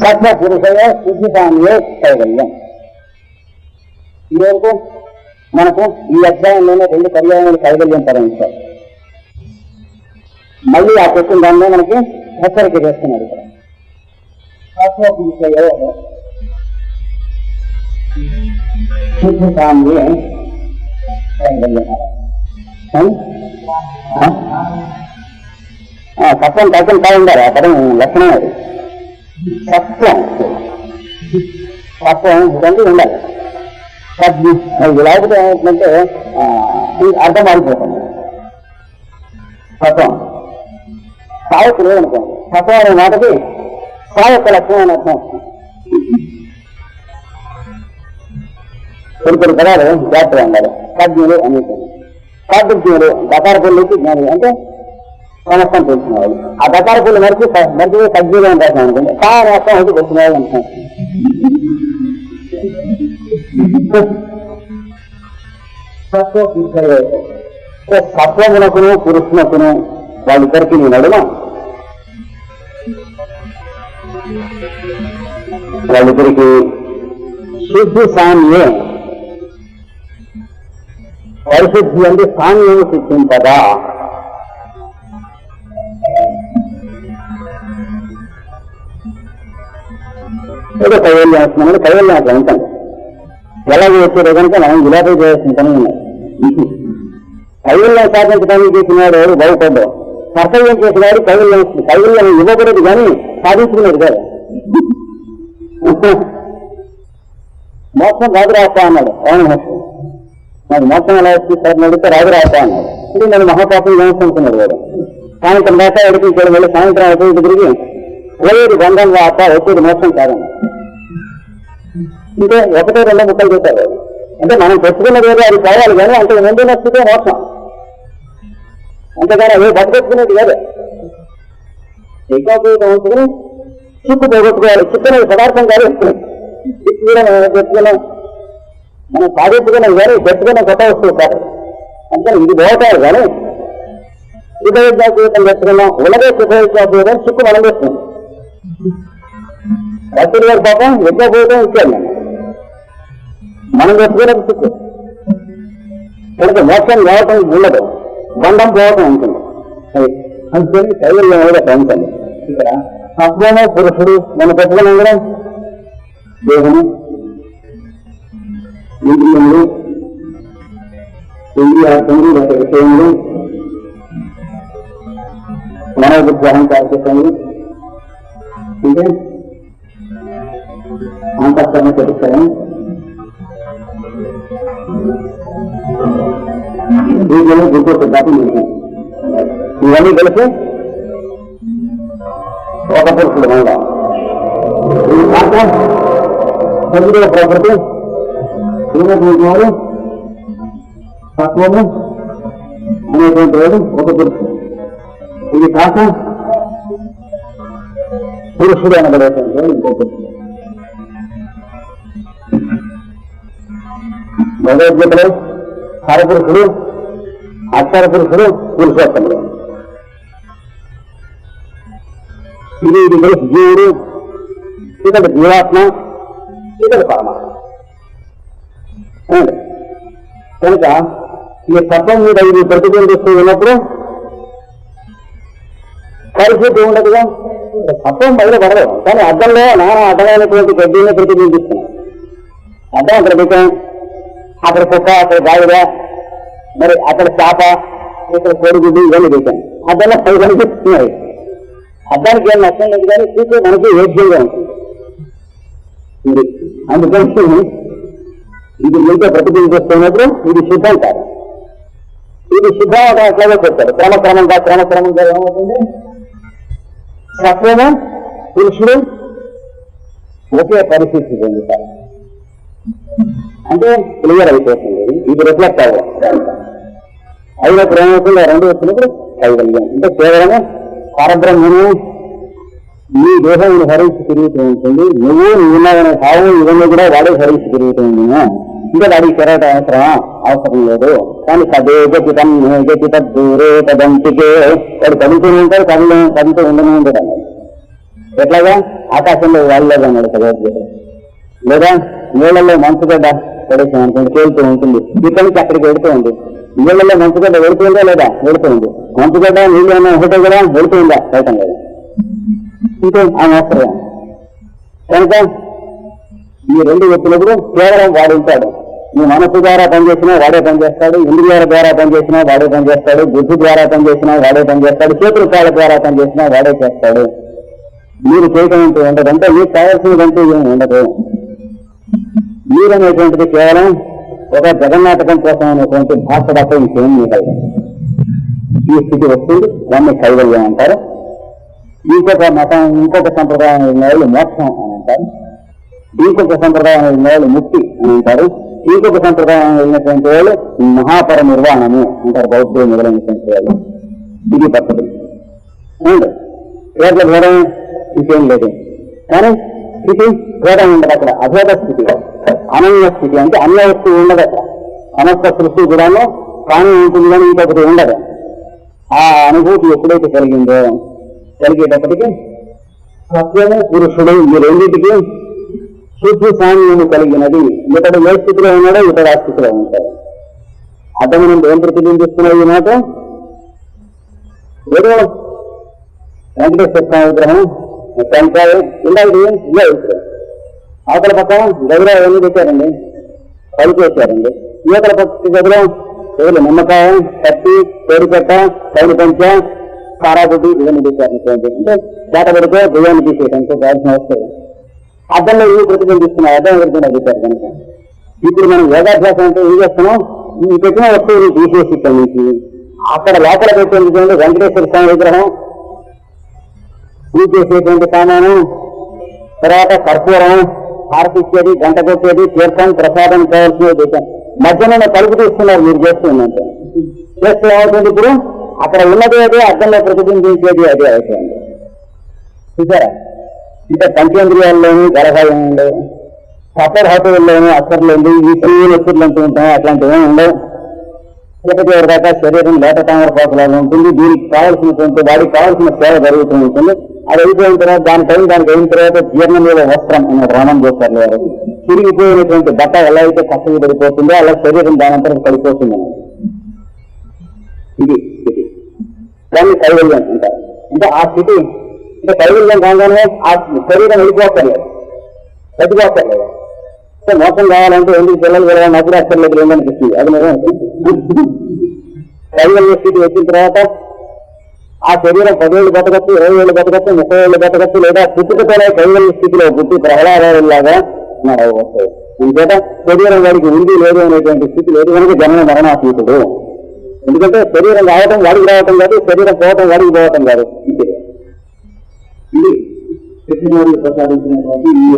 సత్వ పురుషయ శుద్ధిసామ్యే కైవల్యం ఈ మనకు ఈ అధ్యాయంలోనే రెండు పర్యాయాలు కైవల్యం పరంచారు మళ్ళీ ఆ క్వశ్చన్ దానిలో మనకి హెచ్చరిక చేస్తున్నారు ఇక్కడ. సత్వ పురుషయ శుద్ధిసామ్యే కైవల్యం ఆ? ఆ, సత్వం తత్వం కాదు ఉండాలి. ఆ పదం లక్షణం అది. సత్వం సత్వం ఇదంతా ఉండాలి సద్ది లేకపోతే ఏమవుతుందంటే అర్థం మారిపోతుంది సత్వం సాయకు లేదనుకోండి సత్వం అనే మాటకి సాయక లక్ష్యం అని అర్థం వస్తుంది కొన్ని కొన్ని పదాలు జాగ్రత్తగా ఉండాలి సజ్ఞులు అనేది సాధుజ్ఞులు దకార పుల్లుకి జ్ఞానులు అంటే సమస్తం తెలిసిన ఆ దకార పూలు మరిచి మరిచి సజ్జీగా ఉంటారు అనుకుంటే. చాలా అనే అయితే ఒకటి వచ్చిన వాళ్ళు అంటున్నారు సత్వమునకును పురుషునకును వాళ్ళిద్దరికి నేను అడుగు వాళ్ళిద్దరికి శుద్ధి సామ్యే. పరిశుద్ధి అంటే సామ్యము సిద్ధింపదా ఏదో కైవల్యం వస్తున్నామని కైవల్యం అట్లా ఉంటుంది ఎలా వచ్చేదో కనుక మనం గులాబీ చేయాల్సిన పని ఉన్నాయి కైవల్యం సాధించడానికి చేసినాడు ఎవరు? బాగుపడ్డావు కర్తవ్యం చేసినాడు కైవల్యం కైవల్యం ఇవ్వకూడదు కానీ సాధించుకునేది కాదు. మోక్షం రాదు రాస్తా అన్నాడు. అవును మోక్షం. నాకు మోక్షం ఎలా వచ్చి సార్ అడిగితే రాదు రాస్తా అన్నాడు. ఇది నేను మహాపాపం ఏమనుకున్నాడు వాడు. సాయంత్రం దాకా అడిగి వెళ్ళి సాయంత్రం అయిపోయి తిరిగి పోయేది బంధం రాక వచ్చేది మోసం కాదండి అంటే ఒకటే రెండో ముక్కలు చేశారు అంటే మనం పెట్టుకున్నది ఏదో అది కావాలి కానీ అంటే ముందు నచ్చితే మోసం అంతేగాని అవి బతికొచ్చుకునేది కాదు. ఏకాపేతం ఉంచుకుని చిక్కు పోగొట్టుకోవాలి. చిక్కు అనేది పదార్థం కాదు. చిక్కు తెచ్చుకున్నాం మనం సాధించుకున్నాం కానీ తెచ్చుకున్న కొత్త వస్తువు కాదు. అంటే ఇది పోతారు కానీ సుఖయుద్ధాపేతం తెచ్చుకున్నాం ఉలగే సుఖయుద్ధాపేతం చిక్కు మనం పెట్టుకున్నాం. భక్తుడి గారు పాపం యజ్ఞభూతం ఇచ్చాను నేను మనం చెప్పుకోవడం చిక్కు కనుక మోక్షం రావటం ఉండదు. బంధం పోవటం ఉంటుంది. అందుకని కైవల్యం కూడా ఉంటుంది ఇక్కడ అప్పుడేమో పురుషుడు మనం పెట్టుకుని ఉండడం దేహము ఇంద్రియములు ఇంద్రియార్థములు లేక విషయములు మనోబుద్ధి అహంకార అంటే అంతఃకరణ చరిత్రం దీంట్లో గుర్తు దాటి ఇవన్నీ కలిసి ఒక పురుషుడు మళ్ళా. ఇది కాక శరీర ప్రకృతి తత్వము అనేటువంటి వాడు ఒక పురుషుడు. ఇది కాక పురుషుడు అనబడేటువంటి ఇంకో పురుషుడు భగవద్గీతలో హరపురుషుడు అక్షర పురుషుడు పురుషోత్తముడు. ఇది ఇది కలిసి జీవుడు ఇతడు జీవాత్మ ఇతడు పరమాత్మ. కనుక ఈ తత్వం మీద ఇది ప్రతిబింబిస్తూ ఉన్నప్పుడు పరిస్థితి ఉండదుగా తత్వం బయట కానీ అర్థంలో నానా అర్థమైనటువంటి గడ్డిని ప్రతిబింబిస్తున్నాయి అర్థం అక్కడ దుఃఖం అక్కడ కుక్క అక్కడ గాడిద మరి అక్కడ చేప ఇక్కడ కోడిగుడ్డు ఇవన్నీ దుఃఖం అర్థంలో పది కనిపిస్తున్నాయి. అర్థానికి ఏం నష్టం లేదు కానీ చూస్తే మనకి యోగ్యంగా ఉంటుంది. అందుకని ఇది మీతో ప్రతిబింబిస్తున్నప్పుడు ఇది శుద్ధం కాదు. ఇది శుద్ధం ఒక అట్లాగే చెప్తారు క్రమక్రమంగా క్రమక్రమంగా ఏమవుతుంది? సత్వము పురుషుడు ఒకే పరిస్థితి పొందుతారు అంటే క్లియర్ అయిపోతుంది. ఇది రిఫ్లెక్ట్ అవ్వాలి అయినప్పుడు ఏమవుతుంది రెండు వచ్చినప్పుడు కైవల్యం అంటే కేవలము పరబ్రహ్మను నీ దేహం హరించి తిరుగుతూ ఉంటుంది. నువ్వు నిన్న భావం ఇవన్నీ కూడా వాడే హరించి తిరుగుతూ ఉందేమో ఇంకా వాడికి తిరగట అవసరమా అవసరం లేదు. కానీ సదే గతితం గతి తద్దూరే తదంతికే వాడు కదులుతూ ఉంటాడు కదులు కదులుతూ ఉండనే ఉంటాడు ఎట్లాగా? ఆకాశంలో వాళ్ళగా ఉన్నాడు భగవద్గీత లేదా? నీళ్ళల్లో మంచుగడ్డ పడేసాం అనుకోండి తేలుతూ ఉంటుంది. ఇక్కడి నుంచి అక్కడికి వెళుతూ ఉంది. నీళ్ళల్లో మంచుగడ్డ వెళుతుందా లేదా? వెళుతుంది మంచుగడ్డ నీళ్ళు ఏమైనా ఒకటే కూడా వెళుతుందా బయటం లేదా. ఇంకే? ఆయన అవసరం కనుక ఈ రెండు వ్యక్తులకు కేవలం వాడు ఉంటాడు. నీ మనసు ద్వారా పనిచేసినా వాడే పనిచేస్తాడు ఇంద్రియాల ద్వారా పనిచేసినా వాడే పనిచేస్తాడు బుద్ధి ద్వారా పనిచేసినా వాడే పనిచేస్తాడు చేతుల కాళ్ళ ద్వారా పనిచేసినా వాడే చేస్తాడు. మీరు చేయటం అంటూ ఉండదు. అంటే మీకు కావాల్సినదంటూ ఏమి ఉండదు. మీరనేటువంటిది కేవలం ఒక జగన్నాటకం కోసం అనేటువంటి భాష తప్ప ఇంకేం మిగలదు ఈ స్థితి వస్తుంది. దాన్ని కైవల్యం అంటారు. ఇంకొక మతం ఇంకొక సంప్రదాయం ఉన్న వాళ్ళు మోక్షం అని అంటారు. ఇంకొక సంప్రదాయం ఉన్న వాళ్ళు ముక్తి అని అంటారు. ఇంకొక సంప్రదాయం వెళ్ళినటువంటి వాళ్ళు మహాపర నిర్వాణము అంటారు బౌద్ధులు మొదలైనటువంటి వాళ్ళు. ఇది పద్ధతి అవును. భేదం ఇంకేం లేదు. కానీ స్థితి భేదం ఉండదు అక్కడ. అభేద స్థితి. అనన్య స్థితి అంటే అన్య వస్తువు ఉండదు అక్కడ. సమస్త సృష్టి కూడాను ప్రాణి ఉంటుంది కానీ ఇంకొకటి ఉండదు. ఆ అనుభూతి ఎప్పుడైతే కలిగిందో కలిగేటప్పటికీ సత్యము పురుషుడు ఈ రెండింటికి సూక్ష్మ సామ్యము కలిగినది. ఇతడు ఏ స్థితిలో ఉన్నాడో ఇతడు ఆ స్థితిలో ఉంటాడు. అతను నుండి ఏం ప్రతిబింబిస్తున్నాయి ఈ మాట? ఏదో వెంకటేశ్వర స్వామి విగ్రహం ఇలా ఇలాంటి ఇవే విగ్రహం అవతల పక్క గదిలో ఏమి పెట్టారండి? పని చేశారండి యువతల పక్క గదిలో ఏదో నిమ్మకాయ కత్తి పేరుపెట్ట పైన పంచ కారాబుడ్డి ఇవన్నీ పెట్టారు అంటే చేత పెడితే బియ్యాన్ని తీసేయడానికి కావాల్సిన వస్తుంది అద్దంలో ఇవి ప్రతిబింబిస్తున్నాయి. అద్దం ఎవరికైనా పెట్టారు కనుక ఇప్పుడు మనం యోగాభ్యాసం అంటే ఏం చేస్తున్నాం? ఈ పెట్టిన వస్తువులు తీసేసి ఇక్కడి నుంచి అక్కడ లోపల పెట్టేందుకు వెంకటేశ్వర స్వామి విగ్రహం పూజ చేసేటువంటి సామాను తర్వాత కర్పూరం హారతి ఇచ్చేది గంట కొట్టేది తీర్థం ప్రసాదం కావాల్సిన దేశం మధ్యలో కలుపు తీస్తున్నారు మీరు చేస్తుందంటే చేస్తే ఏమవుతుంది ఇప్పుడు? అక్కడ ఉన్నది అదే అర్థంలో ప్రతిబింబించేది అదే అవుతుంది. చూసారా? ఇంకా పంచేంద్రియాల్లోని గరహాయంలో సఫర్ హోటల్లోని అక్కర్లేండి ఈ పువ్వులు ఎత్తులు అంటూ ఉంటాయి అట్లాంటివి ఏమి ఉండవు లేకపోతే దాకా శరీరం లేట తామర పోకలాగా ఉంటుంది. దీనికి కావాల్సినటువంటి వాడికి కావాల్సిన సేవ జరుగుతూ ఉంటుంది. అది అయిపోయిన తర్వాత దానిపైన దానికి అయిన తర్వాత జీర్ణ మీద వస్త్రం అనే రామం చేస్తారు లేదా తిరిగిపోయినటువంటి బట్ట ఎలా అయితే కష్టం పడిపోతుందో అలా శరీరం దాని అంతరం పడిపోతుంది. ఇది స్థితి. దాన్ని కైవల్యం అంటారు. అంటే ఆ స్థితి ఇంకా కైవల్యం కాగానే ఆ శరీరం వెళ్ళిపోతలేదు తగ్గిపోతలేదు అంటే మోసం కావాలంటే ఎందుకు పిల్లలు వెళ్ళాలి నప్పుడు అక్కర్లేదు లేదనిపిస్తుంది అది నిజం కైవల్య స్థితి వచ్చిన తర్వాత ఆ శరీరం పదేళ్ళు బతకచ్చు ఇరవై ఏళ్ళు బతకచ్చు ముప్పై ఏళ్ళు బతకచ్చు లేదా పుట్టుకతోనే కైవల్య స్థితిలో పుట్టి ప్రహ్లాదాలాగా వస్తాయి ఇంకేట శరీరం వాడికి ఉంది లేదు అనేటువంటి స్థితి లేదు కనుక జన్మ మరణాతీతుడు. ఎందుకంటే శరీరం రావటం వాడికి రావటం కాదు శరీరం పోవటం వాడికి పోవటం కాదు. ఇది కృష్ణుడు ప్రసాదించినటువంటి ఈ